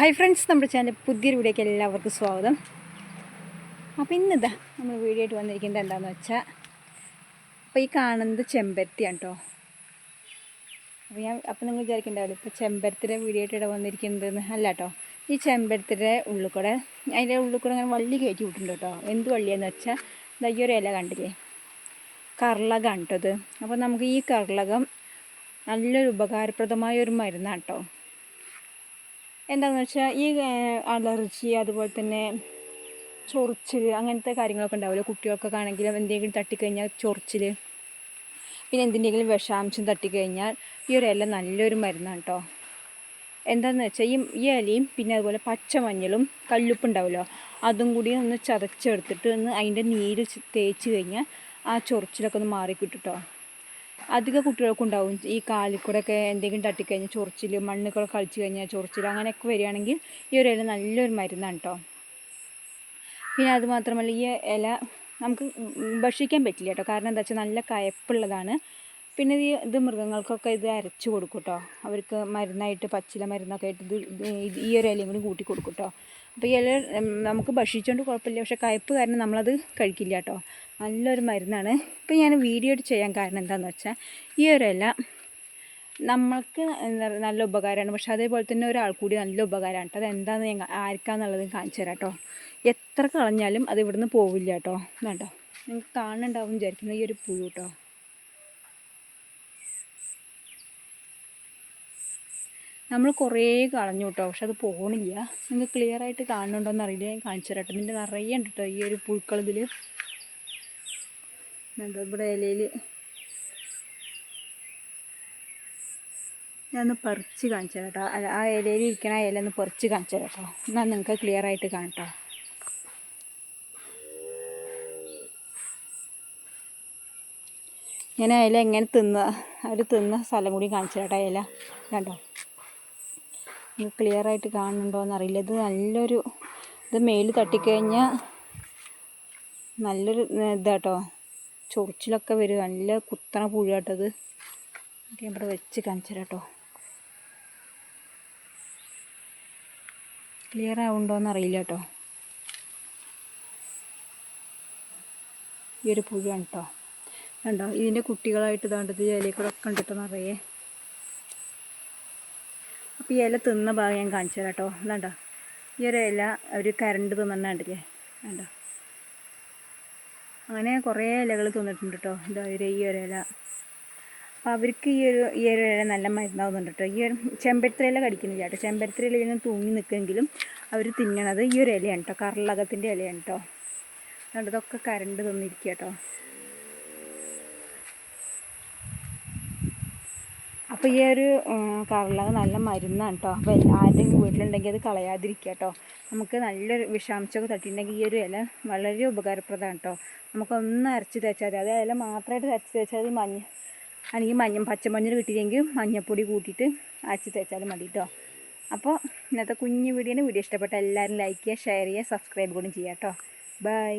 Hi friends നമ്മുടെ channel പുതിയൊരു വീഡിയോയ്ക്ക് എല്ലാവർക്കും സ്വാഗതം. അപ്പോൾ ഇന്നിതാ നമ്മൾ വീഡിയോ ആയിട്ട് വന്നിരിക്കുന്നത് എന്താണെന്ന് വെച്ചാൽ അപ്പോൾ ഈ കാണുന്നത് ചെമ്പരത്തിയാണ് കേട്ടോ അപ്പോൾ ഞാൻ അപ്പോൾ നിങ്ങൾ വിചാരിക്കണ്ടാവില്ല ഇപ്പോൾ ചെമ്പരത്തിയുടെ വീഡിയോ ആയിട്ട് ഇവിടെ വന്നിരിക്കുന്നതെന്ന്? അല്ല കേട്ടോ ഈ ചെമ്പരത്തിയുടെ ഉള്ളിക്കൂടെ അതിന്റെ ഉള്ളിക്കൂടെ അങ്ങനെ വള്ളി കയറ്റി വിട്ടിട്ടുണ്ട് കേട്ടോ എന്ത് വള്ളിയെന്ന് വെച്ചാൽ ഇതാ ഈ ഒരു ഇല കണ്ടില്ലേ? കർളകാണ് കേട്ടോ ഇത്. അപ്പോൾ നമുക്ക് ഈ കർളകം നല്ലൊരു ഉപകാരപ്രദമായ ഒരു മരുന്നാണ് കേട്ടോ എന്താണെന്ന് വെച്ചാൽ ഈ അലർജി അതുപോലെ തന്നെ ചൊറിച്ചിൽ അങ്ങനത്തെ കാര്യങ്ങളൊക്കെ ഉണ്ടാവില്ല കുട്ടികൾക്കൊക്കെ ആണെങ്കിലും എന്തെങ്കിലും തട്ടിക്കഴിഞ്ഞാൽ ചൊറിച്ചിൽ പിന്നെ എന്തിന്റെങ്കിലും വിഷാംശം തട്ടിക്കഴിഞ്ഞാൽ ഈ ഒരു ഇല നല്ലൊരു മരുന്നാണ് കേട്ടോ എന്താണെന്ന് വെച്ചാൽ ഈ ഈ ഇലയും പിന്നെ അതുപോലെ പച്ചമഞ്ഞളും കല്ലുപ്പ് ഉണ്ടാവുമല്ലോ. അതും കൂടി ഒന്ന് ചതച്ചെടുത്തിട്ട് ഒന്ന് അതിന്റെ നീര് തേച്ച് കഴിഞ്ഞാൽ ആ ചൊറിച്ചിലൊക്കെ ഒന്ന് മാറിക്കിട്ടും കേട്ടോ അധിക കുട്ടികൾക്കും ഉണ്ടാവും. ഈ കാലിൽ കൂടെ ഒക്കെ എന്തെങ്കിലും തട്ടിക്കഴിഞ്ഞാൽ ചൊറിച്ചിൽ മണ്ണുകൾ കളിച്ച് കഴിഞ്ഞാൽ ചൊറിച്ചിൽ അങ്ങനെയൊക്കെ വരികയാണെങ്കിൽ ഈ ഒരു ഇല നല്ലൊരു മരുന്നാണ് കേട്ടോ പിന്നെ അതുമാത്രമല്ല ഈ ഇല നമുക്ക് ഭക്ഷിക്കാൻ പറ്റില്ല കേട്ടോ കാരണം എന്താ വെച്ചാൽ നല്ല കയപ്പുള്ളതാണ്. പിന്നെ ഈ ഇത് മൃഗങ്ങൾക്കൊക്കെ ഇത് അരച്ച് കൊടുക്കും കേട്ടോ അവർക്ക് മരുന്നായിട്ട് പച്ചില മരുന്നൊക്കെ ആയിട്ട് ഇത് ഈ ഒരു ഇലയും കൂടി കൂട്ടി കൊടുക്കും കേട്ടോ അപ്പോൾ ഈ ഇല നമുക്ക് ഭക്ഷിച്ചുകൊണ്ട് കുഴപ്പമില്ല. പക്ഷെ കയ്പ്പ് കാരണം നമ്മളത് കഴിക്കില്ല കേട്ടോ നല്ലൊരു മരുന്നാണ്. ഇപ്പം ഞാൻ വീഡിയോ ചെയ്യാൻ കാരണം എന്താണെന്ന് വെച്ചാൽ ഈ ഒരു ഇല നമ്മൾക്ക് നല്ല ഉപകാരമാണ് പക്ഷെ അതേപോലെ തന്നെ ഒരാൾ കൂടി നല്ല ഉപകാരമാണ് കേട്ടോ. അതെന്താണെന്ന് ഞാൻ ആർക്കാന്നുള്ളത് കാണിച്ചു തരാം കേട്ടോ എത്ര കളഞ്ഞാലും അത് ഇവിടുന്ന് പോവില്ല കേട്ടോ വേണ്ടോ നിങ്ങൾക്ക് കാണുന്നുണ്ടാവും വിചാരിക്കുന്നു. ഈ ഒരു പുഴു കേട്ടോ. നമ്മൾ കുറേ കളഞ്ഞു കേട്ടോ പക്ഷെ അത് പോകണില്ല നിങ്ങൾക്ക് ക്ലിയർ ആയിട്ട് കാണുന്നുണ്ടോയെന്ന് അറിയില്ല. ഞാൻ കാണിച്ചു തരാം ഇതിന്റെ നിറയെ ഉണ്ട് കേട്ടോ ഈ ഒരു പുഴുക്കൾ ഇതിൽ എന്താ ഇവിടെ ഇലയിൽ ഞാനൊന്ന് പറിച്ച് കാണിച്ചു കേട്ടോ ആ ഇലയിൽ ഇരിക്കണ ഇല ഒന്ന് പറിച്ച് കാണിച്ചു കേട്ടോ എന്നാൽ നിങ്ങൾക്ക് ക്ലിയർ ആയിട്ട് കാണട്ടോ ഞാൻ ഇല എങ്ങനെ തിന്ന അവർ തിന്ന സ്ഥലം കൂടി കാണിച്ചു കേട്ടോ ഇല. കണ്ടോ ക്ലിയർ ആയിട്ട് കാണുന്നുണ്ടോ എന്നറിയില്ല. ഇത് നല്ലൊരു ഇത് മേൽ തട്ടിക്കഴിഞ്ഞാൽ നല്ലൊരു ഇതാട്ടോ. ചൊറിച്ചിലൊക്കെ വരും. നല്ല കുത്തണ പുഴാട്ടത് ഞാൻ ഇവിടെ വെച്ച് കാണിച്ചു കേട്ടോ ക്ലിയർ ആവുണ്ടോ എന്നറിയില്ല കേട്ടോ ഈ ഒരു പുഴയാണ് കേട്ടോ കണ്ടോ? ഇതിന്റെ കുട്ടികളായിട്ട് ഇതാണ്ടത് ഇലയിൽ കൂടെ ഒക്കെ ഉണ്ട് കേട്ടോ നിറയെ. ഈ ഇല തിന്ന ഭാഗം ഞാൻ കാണിച്ചു തരാം കേട്ടോ. ഇതാണ്ടോ? ഈ ഒരു ഇല ഒരു കരണ്ട് തിന്നണ്ടില്ലേ വേണ്ടോ അങ്ങനെ കുറേ ഇലകൾ തിന്നിട്ടുണ്ട് കേട്ടോ. ഇതാ ഒരു ഈ ഒരു ഇല. അപ്പോൾ അവർക്ക് ഈ ഒരു ഈ ഒരു ഇല നല്ല മരുന്നാവുന്നുണ്ട് കേട്ടോ. ഈ ഒരു ഇല കടിക്കുന്നില്ല കേട്ടോ. ചെമ്പരത്തിര ഇല ഇങ്ങനെ തൂങ്ങി നിൽക്കുമെങ്കിലും അവർ തിന്നണത് ഈ ഒരു ഇലയാണ് കേട്ടോ. കർളകത്തിന്റെ ഇലയാണ് കേട്ടോ. അതുകൊണ്ട് ഇതൊക്കെ കരണ്ട് തിന്നിരിക്കുക കേട്ടോ. അപ്പോൾ ഈ ഒരു കറളക നല്ല മരുന്നാണ് കേട്ടോ അപ്പോൾ എല്ലാവരുടെയും വീട്ടിലുണ്ടെങ്കിൽ അത് കളയാതിരിക്കുക കേട്ടോ നമുക്ക് നല്ലൊരു വിഷാംശമൊക്കെ തട്ടിയിട്ടുണ്ടെങ്കിൽ ഈ ഒരു ഇല വളരെ ഉപകാരപ്രദമാണ് കേട്ടോ നമുക്കൊന്ന് അരച്ച് തേച്ചാൽ മതി. അത് ഇല മാത്രമായിട്ട് അരച്ച് തേച്ചാൽ മഞ്ഞ അല്ലെങ്കിൽ മഞ്ഞ പച്ചമഞ്ഞൾ കിട്ടിയില്ലെങ്കിൽ മഞ്ഞപ്പൊടി കൂട്ടിയിട്ട് അരച്ച് തേച്ചാൽ മതി കേട്ടോ അപ്പോൾ ഇന്നത്തെ കുഞ്ഞു വീഡിയോനെ വീഡിയോ ഇഷ്ടപ്പെട്ട എല്ലാവരും ലൈക്ക് ചെയ്യുക ഷെയർ ചെയ്യുക സബ്സ്ക്രൈബ് കൂടി ചെയ്യാം കേട്ടോ ബൈ